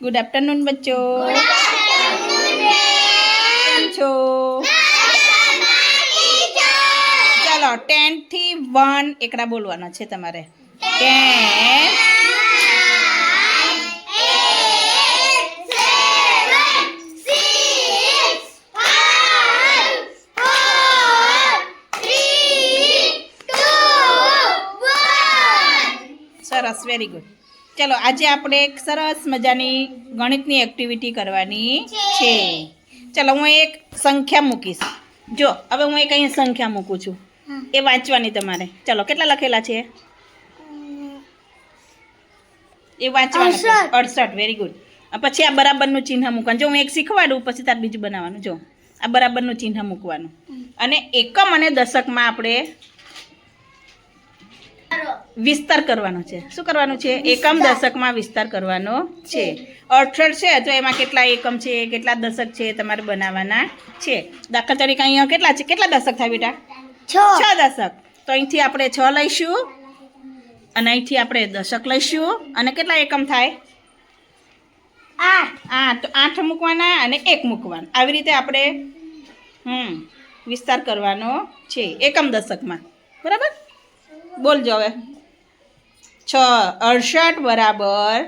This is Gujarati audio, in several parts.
ગુડ આફ્ટરનૂન બચ્ચો છો ચાલો ટેનથી વન એકડા બોલવાના છે તમારે ટેન સરસ વેરી ગુડ ચલો આજે આપણે એક સરસ મજાની ગણિતની એક્ટિવિટી કરવાની છે. ચલો હું એક સંખ્યા મૂકીશ. જો હવે હું એક અહીંયા સંખ્યા મૂકું છું. એ વાંચવાની તમારે. ચલો કેટલા લખેલા છે? એ વાંચવાનું અડસઠ. અડસઠ વેરી ગુડ પછી આ બરાબરનું ચિહ્ન મૂકવાનું. જો હું એક શીખવાડું પછી તાર બીજું બનાવવાનું. જો આ બરાબરનું ચિહ્ન મૂકવાનું. અને એકમ અને દશકમાં આપણે વિસ્તાર કરવાનો છે. શું કરવાનું છે? એકમ દશકમાં વિસ્તાર કરવાનો છે. અડસઠ છે. તો એમાં કેટલા એકમ છે? કેટલા દશક છે? તમારે બનાવવાના છે. દાખલા તરીકે અહીંયા કેટલા છે? કેટલા દશક થાય બેટા? છ દશક. તો અહીંથી આપણે છ લઈશું. અને અહીંથી આપણે દશક લઈશું. અને કેટલા એકમ થાય? આઠ. આઠ. તો આઠ મૂકવાના અને એક મૂકવાના. આવી રીતે આપણે હમ વિસ્તાર કરવાનો છે. એકમ દશકમાં. બરાબર? બોલજો હવે. છ અડસઠ બરાબર.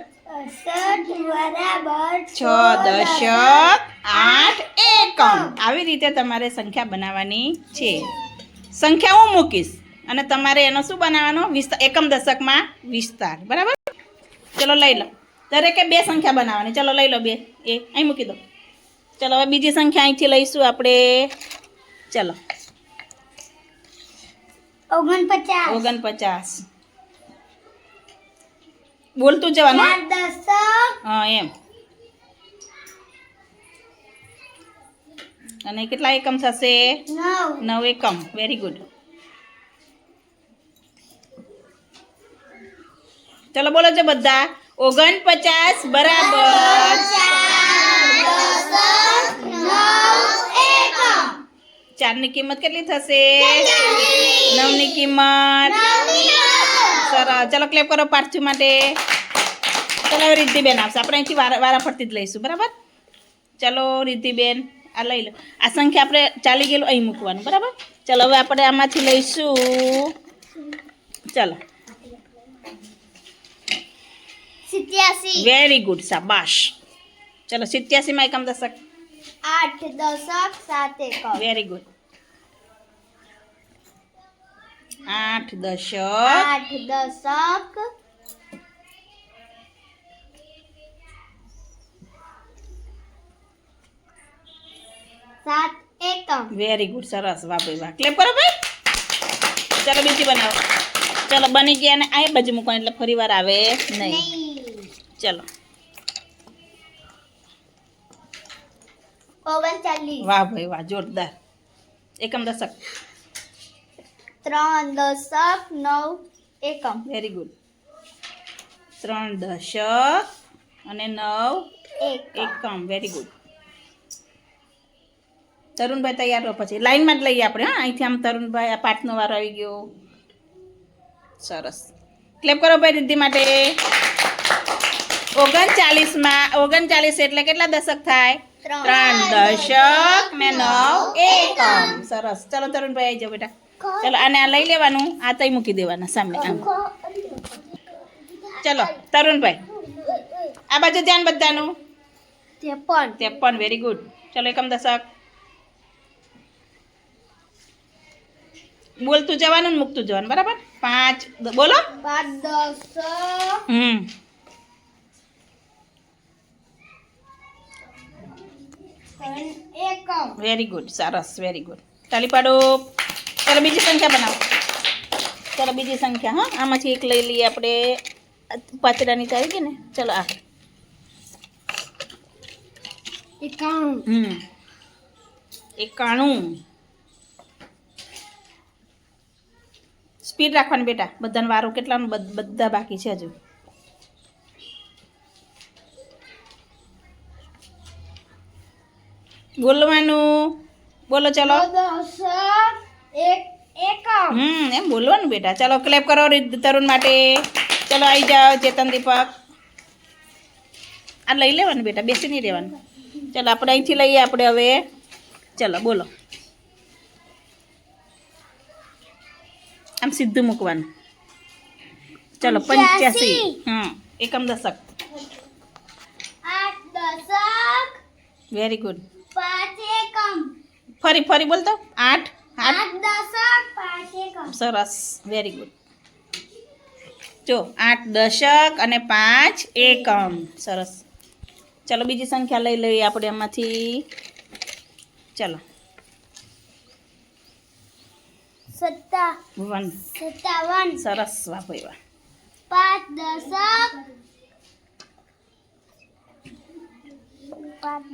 છ દશક આઠ એકમ. આવી રીતે તમારે સંખ્યા બનાવવાની છે. સંખ્યા હું મૂકીશ. અને તમારે એનો શું બનાવવાનો? વિસ્તાર એકમ દશકમાં વિસ્તાર. બરાબર? ચલો લઈ લો. દરેકે બે સંખ્યા બનાવવાની. ચલો લઈ લો બે. એ અહીં મૂકી દો. ચલો હવે બીજી સંખ્યા અહીંથી લઈશું આપણે. ચલો. ઓગણપચાસ. ઓગણપચાસ. બોલતું જવાનું હા? એમ. અને કેટલા એકમ થશે? નવ. નવ એકમ. વેરી ગુડ ચલો બોલો છો બધા. ઓગણપચાસ બરાબર. ચારની કિંમત કેટલી થશે? નવની કિંમત. સરસ. ચાલો ક્લેપ કરો પાર્થિવ માટે. ચાલો હવે રિદ્ધિબેન આવશે. આપણે અહીંથી વારા વારા ફરતી જ લઈશું બરાબર? ચલો રિદ્ધિબેન આ લઈ લો. આ સંખ્યા આપણે ચાલી ગયેલું અહીં મૂકવાનું બરાબર? ચલો હવે આપણે આમાંથી લઈશું. ચલો. વેરી ગુડ શાબાશ. ચલો સિત્યાસીમાં એકમ દશક. આઠ દશક સાત એકમ વેરી ગુડ આઠ દશક. આઠ દશક. સાત એકમ. વેરી ગુડ સરસ. વાહ ભાઈ વાહ. ક્લેપ કરો ભાઈ. ચલો બીજી બનાવો. ચલો બની ગયા ને આ બાજુ મૂકવાની એટલે ફરી વાર આવે નહીં. ચલો. વાહ ભાઈ વાહ જોરદાર. એકમ દશક. ત્રણ દશક નવ એકમ. વેરી ગુડ ત્રણ દશક અને નવ એકમ. વેરી ગુડ તરુણભાઈ તૈયાર રહો પછી. લાઈનમાં જ લઈએ આપણે હા? અહીંથી આમ તરુણભાઈ આ પાઠનો વારો આવી ગયો. સરસ. ક્લેપ કરો ભાઈ દીદી માટે. ઓગણચાલીસમાં ઓગણચાલીસ એટલે કેટલા દશક થાય? ત્રણ દશક ને નવ એકમ. સરસ. ચલો તરુણભાઈ આવી જાઓ બેટા. ચલો આને આ લઈ લેવાનું. આ તઈ મૂકી દેવાના સામે આમ. ચલો તરુણભાઈ આ બાજુ ધ્યાન બધાનું? ત્રેપન. ત્રેપન વેરી ગુડ ચલો એકમ દશક. બોલતું જવાનું ને મૂકતું જવાનું બરાબર? પાંચ બોલો. પાંચ દશક. હમ. વેરી ગુડ સરસ વેરી ગુડ તાલી પાડો. ચાલો બીજી સંખ્યા બનાવો. ચાલો બીજી સંખ્યા હા? આમાંથી એક લઈ લઈએ આપણે. આ પાચડાની તારી ગઈ ને? ચાલો આ. એકાણું. હમ. એકાણું. સ્પીડ રાખવાની બેટા. બધાને વારો કેટલાનું? બધા બાકી છે હજુ. બોલવાનું બોલો ચાલો. હમ એમ બોલવાનું બેટા. ચાલો ક્લેપ કરો તરુણ માટે. ચાલો આવી જાઓ ચેતન દીપક. આ લઈ લેવાનું બેટા બેસી નહીં રહેવાનું. ચાલો આપણે અહીંથી લઈએ આપણે હવે. ચાલો બોલો. આમ સીધું મૂકવાનું. ચાલો પંચ્યાસી. હમ એકમ દશક. વેરી ગુડ ફરી ફરી બોલતો આઠ સરસ. વેરી ગુડ જો આઠ દશક અને પાંચ એકમ. સરસ. ચલો બીજી સંખ્યા લઈ લઈએ આપણે એમાંથી ચલો. સત્તા વન. સત્તાવન. સરસ. વાહ. પાંચ દશક પાંચ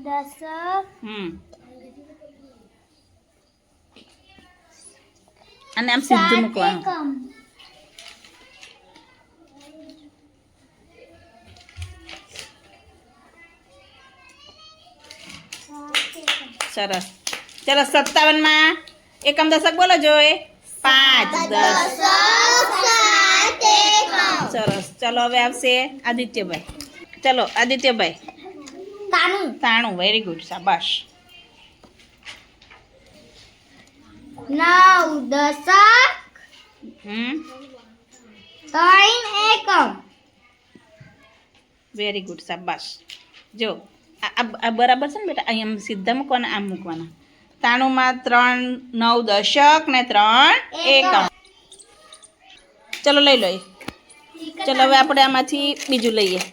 અને આમ સીધું મૂકવાનું. સરસ. ચલો સત્તાવનમાં એકમ દશક બોલો જોઈએ પાંચ દસ. સરસ. ચલો હવે આવશે આદિત્યભાઈ. ચલો આદિત્યભાઈ. તાનું તાણું વેરી ગુડ શાબાશ. નવ દશક ત્રણ એકમ. વેરી ગુડ શાબાશ. જો આ બરાબર છે ને બેટા? અહીંયા સીધા મૂકવાના આમ મૂકવાના. તાણુંમાં ત્રણ નવ દશક ને ત્રણ એકમ. ચલો લઈ લો ચલો હવે આપણે આમાંથી બીજું લઈએ.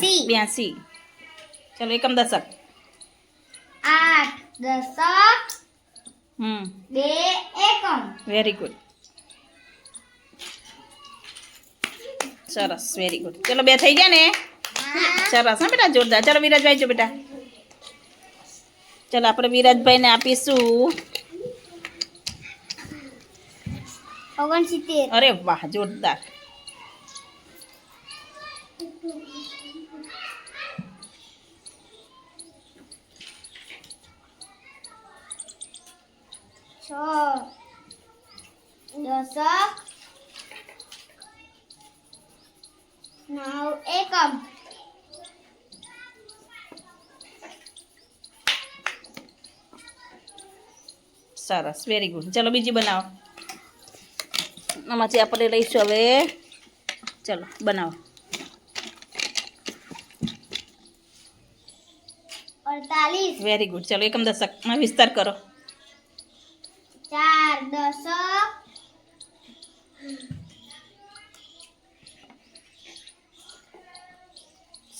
બ્યાસી. બ્યાસી ચલો એકમ દશક. આઠ દશક. હમ. બે એકમ. વેરી ગુડ સરસ વેરી ગુડ ચલો બે થઈ ગયા ને? સરસ હા બેટા જોરદાર. ચલો વિરાજભાઈ જો બેટા. ચલો આપણે વિરાજભાઈને આપીશું. ઓગણસિત્તેર. અરે વાહ જોરદાર. છ દશક નવ એકમ સરસ વેરી ગુડ ચલો બીજી બનાવો. આમાંથી આપણે લઈશું હવે. ચલો બનાવો. અડતાલીસ. વેરી ગુડ ચલો એકમ દશકમાં વિસ્તાર કરો. ચાર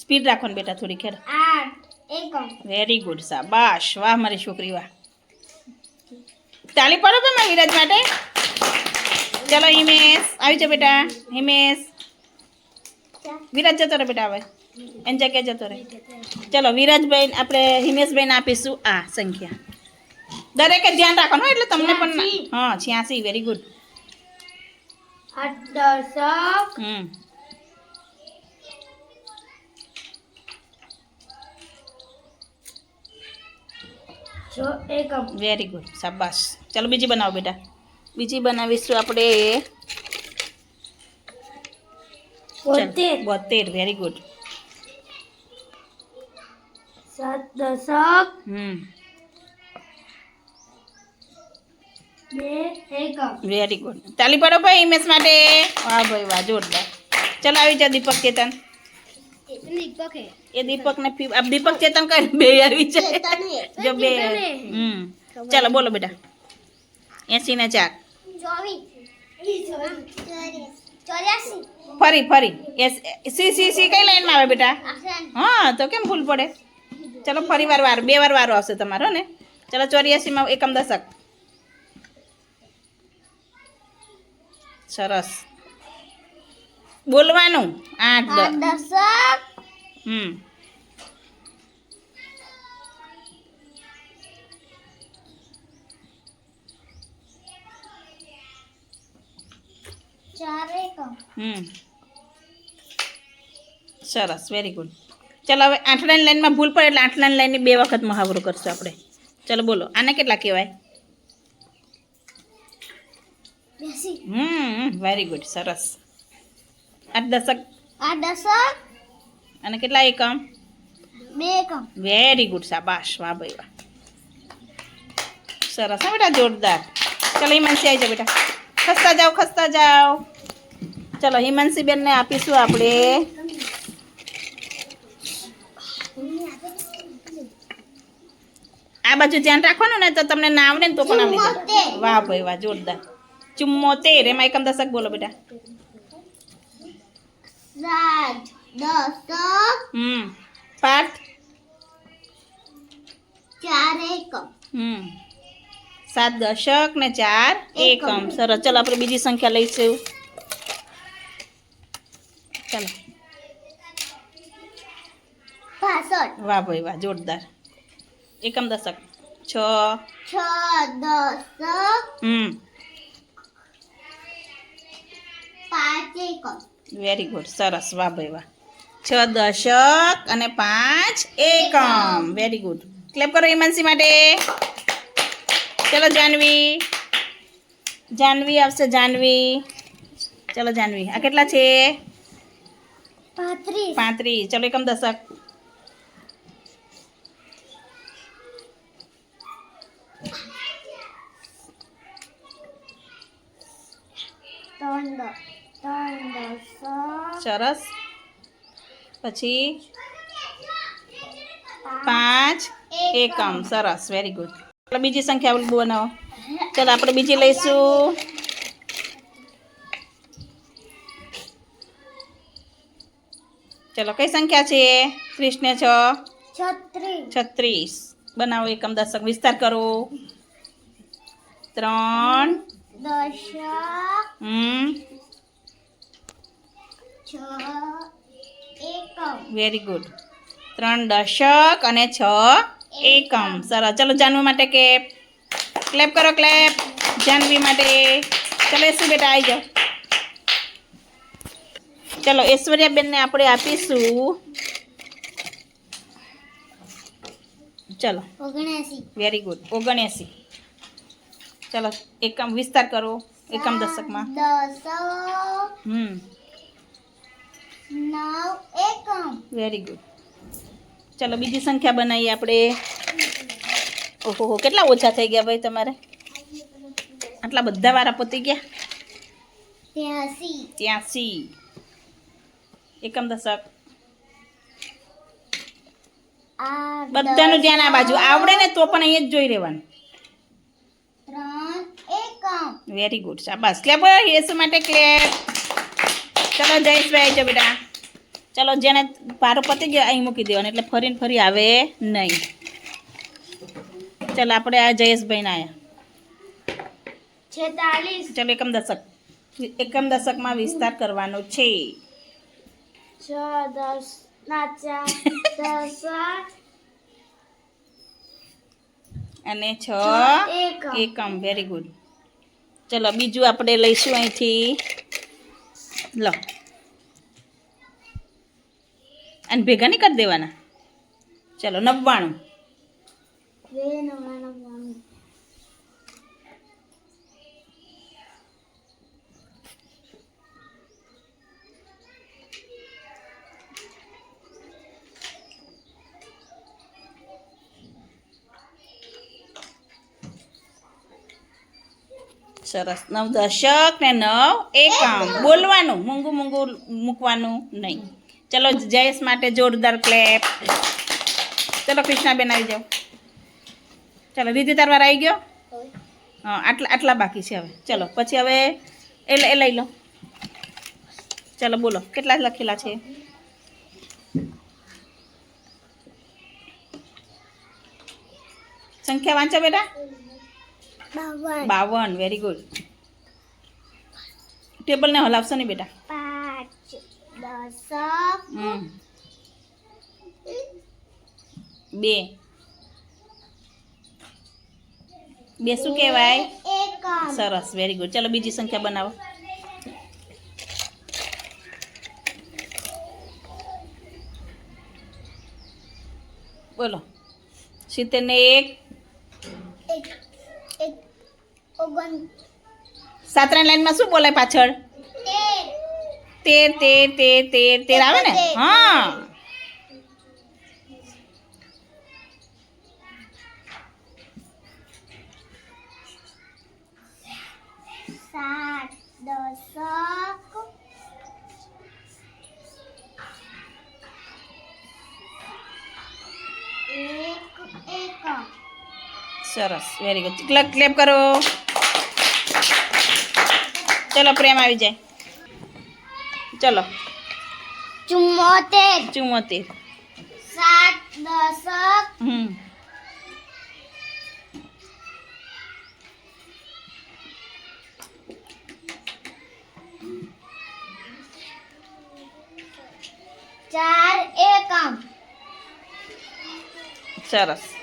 સ્પીડ રાખો ને બેટા થોડી ખેર આઠ એકમ વેરી ગુડ શાબાશ. વાહ મારી છોકરી વાહ. તાલી પડો પણ વિરાજ માટે. ચલો હિમેશ. આવી જાઓ બેટા. હિમેશ. વિરાજ જતો રહે બેટા હવે. એની જગ્યાએ જતો રહે. ચલો વિરાજભાઈ આપણે હિમેશભાઈને આપીશું આ સંખ્યા. દરેકે ધ્યાન રાખવાનું હો, એટલે તમને પણ છ્યાસી. હા છ્યાસી વેરી ગુડ આઠ દશક હમ છ એકમ વેરી ગુડ શાબાશ ચલો બીજી બનાવો બેટા બીજી બનાવીશું આપણે બોતેર બોતેર વેરી ગુડ સાત દશક હમ બે એકમ વેરી ગુડ તાલી પડો ભાઈ ઇમેજ માટે. વાહ ભાઈ વાહ જોરદાર. ચલો આવી જાઓ દીપક ચેતન. એ દીપક ને દીપક ચેતન કઈ બે આવી છે જો બે. હમ. ચાલો બોલો બેટા. એસી ને ચાર. ફરી ફરી. સી સી સી કઈ લાઈનમાં આવે બેટા? હા તો કેમ ભૂલ પડે? ચલો ફરી વાર વાર બે વાર વારો આવશે તમારો ને. ચલો ચોર્યાસીમાં એકમ દશક. સરસ. બોલવાનું? આઠ આઠ દશક હમ. હમ. સરસ વેરી ગુડ ચાલો હવે આઠલાની લાઈનમાં ભૂલ પડે એટલે આઠલાની લાઈનની બે વખત મહાવરો કરશું આપણે. ચાલો બોલો આને કેટલા કહેવાય? હમ વેરી ગુડ સરસ આઠ દશક આઠ દશક અને કેટલા એકમ બે એકમ વેરી ગુડ શાબાશ વાહ ભાઈ વાહ સરસ હા બેટા જોરદાર ચલો હિમાંશી આવી જાઓ બેટા ખસતા જાઓ ખસતા જાઓ ચલો હિમાંશી બેનને આપીશું આપણે આ બાજુ ધ્યાન રાખવાનું ને તો તમને ના આવડે ને તો પણ આવડી વાહ ભાઈ વાહ જોરદાર ચુમ્મોતેર એમાં એકમ દશક બોલો બેટા સાત દશક હમ પાર્થ ચાર એકમ હમ સાત દશક ને ચાર એકમ એકમ. સરસ ચલો આપણે બીજી સંખ્યા લઈશું ચલો પાસઠ વાહ ભાઈ વાહ જોરદાર એકમ દશક છ છ દશક હમ પાંચ એકમ વેરી ગુડ સરસ. વાહ ભાઈ વાહ. છ દશક અને પાંચ એકમ. વેરી ગુડ ક્લેપ કરો હિમાંશી માટે. ચલો જાનવી. જાનવી આવશે જાનવી. ચલો જાનવી. આ કેટલા છે? પાંત્રીસ. ચલો એકમ દશક. ત્રણ સરસ. પછી પાંચ. એકમ. સરસ. વેરી ગુડ આપણે બીજી સંખ્યા બનાવો. ચાલો આપણે બીજી લઈશું. ચલો કઈ સંખ્યા છે? ત્રીસ ને છ? છત્રીસ. બનાવો એકમ દશક વિસ્તાર કરો. ત્રણ. દશક હમ. વેરી ગુડ ત્રણ દશક અને છ એકમ. સરસ. ચલો જાનવી માટે કે ક્લેપ કરો ક્લેપ જાનવી માટે. ચલો શું બેટા આવી જાઓ. ચલો ઐશ્વર્યાબેનને આપણે આપીશું. ચલો. ઓગણસી વેરી ગુડ ઓગણએંસી. ચલો એકમ વિસ્તાર કરો. એકમ દશકમાં. દશક. હમ. નવ એકમ. વેરી ગુડ ચલો બીજી સંખ્યા બનાવીએ આપણે. ઓહો કેટલા ઓછા થઈ ગયા ભાઈ તમારે? આટલા બધા વારા પતી ગયા? ત્યાસી. ત્યાંસી. એકમ દશક. બધાનું ધ્યાન આ બાજુ. આવડે ને તો પણ અહીંયા જ જોઈ રહેવાનું. વેરી ગુડ શાબાશ. ક્લેપ યસ માટે ક્લેપ ચલો જયેશભાઈ જો બેટા ચલો જેને પારો પતી ગયો અહીં મૂકી દેવાનો એટલે ફરીને ફરી આવે નહીં. ચલો આપણે આ જયેશભાઈને આવ્યા ચલો એકમ દશક. એકમ દશકમાં વિસ્તાર કરવાનો છે. છ દસ ના ચાર દસ અને છ એકમ. વેરી ગુડ ચલો બીજું આપણે લઈશું અહીંથી. લો. અને ભેગા નહીં કરી દેવાના? ચલો નવ્વાણું. સરસ. નવ દશક ને નવ એકમ બોલવાનું. મૂંગું મૂંગું મૂકવાનું નહીં. ચલો જયેશ માટે જોરદાર ક્લેપ ચલો કૃષ્ણાબેન આવી જાઓ. ચલો રીતિ તારવાર આવી ગયો? હા આટલા આટલા બાકી છે હવે. ચલો પછી હવે એ એ લઈ લો. ચલો બોલો. કેટલા લખેલા છે? સંખ્યા વાંચો બેટા. બાવન. વેરી ગુડ ટેબલને હલાવશો નહીં બેટા? પાંચ દસ બે. બે શું કહેવાય? સરસ વેરી ગુડ ચલો બીજી સંખ્યા બનાવો. બોલો. સિત્તેર ને એક એક એક ઓગણ સાતરા લાઈનમાં શું બોલાય પાછળ? તેર તેર તેર તેર તેર આવે ને? હા. સાત દશક એક. સરસ વેરી ગુડ ક્લબ ક્લેપ કરો. ચલો પ્રેમ આવી જાય. ચલો. ચુમ્મોતેર. ચુમ્મોતેર. સાત દશક હમ. ચાર એકમ. સરસ.